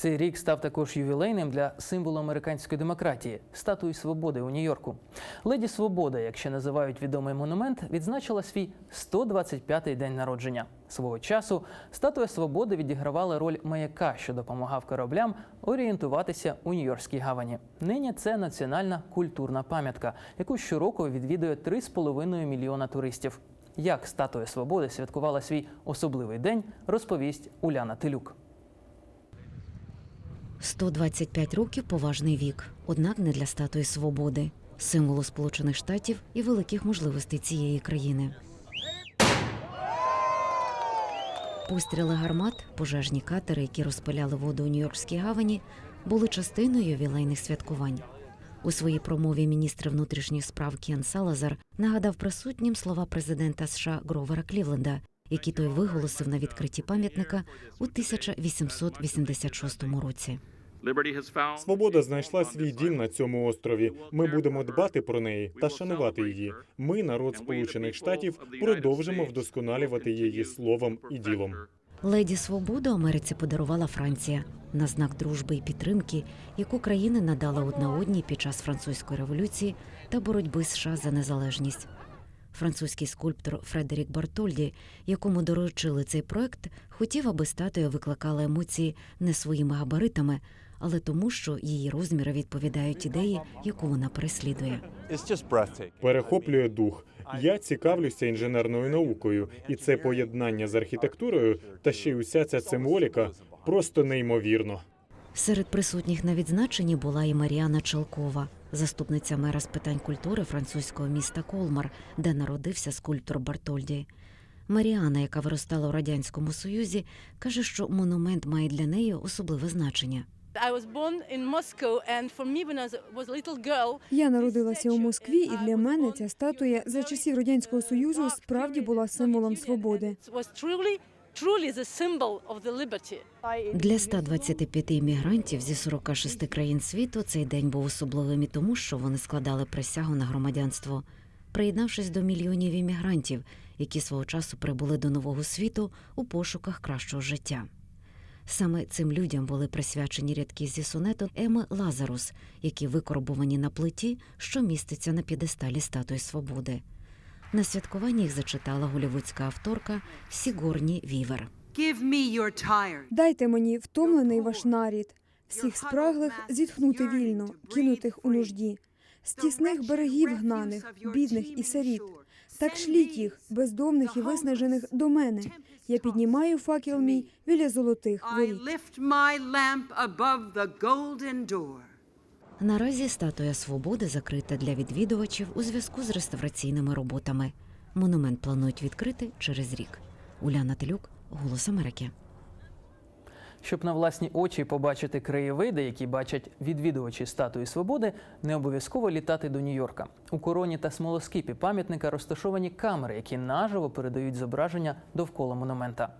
Цей рік став також ювілейним для символу американської демократії статуї свободи у Нью-Йорку. Леді Свобода, як ще називають відомий монумент, відзначила свій 125-й день народження. Свого часу статуя свободи відігравала роль маяка, що допомагав кораблям орієнтуватися у Нью-Йоркській гавані. Нині це національна культурна пам'ятка, яку щороку відвідує 3,5 мільйона туристів. Як статуя свободи святкувала свій особливий день, розповість Уляна Телюк. 125 років поважний вік, однак не для статуї свободи, символу Сполучених Штатів і великих можливостей цієї країни. Постріли гармат, пожежні катери, які розпиляли воду у Нью-Йоркській гавані, були частиною ювілейних святкувань. У своїй промові міністр внутрішніх справ Кен Салазар нагадав присутнім слова президента США Гровера Клівленда, які той виголосив на відкритті пам'ятника у 1886 році. Свобода знайшла свій дім на цьому острові. Ми будемо дбати про неї та шанувати її. Ми, народ Сполучених Штатів, продовжимо вдосконалювати її словом і ділом. Леді Свободу Америці подарувала Франція на знак дружби і підтримки, яку країни надали одна одній під час французької революції та боротьби США за незалежність. Французький скульптор Фредерік Бартольді, якому доручили цей проект, хотів, аби статуя викликала емоції не своїми габаритами, але тому, що її розміри відповідають ідеї, яку вона переслідує. Перехоплює дух. Я цікавлюся інженерною наукою, і це поєднання з архітектурою та ще й уся ця символіка просто неймовірно. Серед присутніх на відзначенні була і Маріана Челкова, заступниця мера з питань культури французького міста Колмар, де народився скульптор Бартольді. Маріана, яка виростала у радянському союзі, каже, що монумент має для неї особливе значення. Я народилася у Москві, і для мене ця статуя за часів радянського союзу справді була символом свободи. Для 125 іммігрантів зі 46 країн світу цей день був особливим і тому, що вони складали присягу на громадянство, приєднавшись до мільйонів іммігрантів, які свого часу прибули до нового світу у пошуках кращого життя. Саме цим людям були присвячені рядки зі сонету Еми Лазарус, які викорбовані на плиті, що міститься на п'єдесталі статуї свободи. На святкуванні їх зачитала голівудська авторка Сігорні Вівер. Дайте мені втомлений ваш нарід, всіх спраглих зітхнути вільно, кинутих у нужді, з тісних берегів гнаних, бідних і сиріт. Так шліть їх, бездомних і виснажених, до мене. Я піднімаю факел мій біля золотих воріт. Наразі статуя свободи закрита для відвідувачів у зв'язку з реставраційними роботами. Монумент планують відкрити через рік. Уляна Телюк, Голос Америки. Щоб на власні очі побачити краєвиди, які бачать відвідувачі статуї свободи, не обов'язково літати до Нью-Йорка. У короні та смолоскипі пам'ятника розташовані камери, які наживо передають зображення довкола монумента.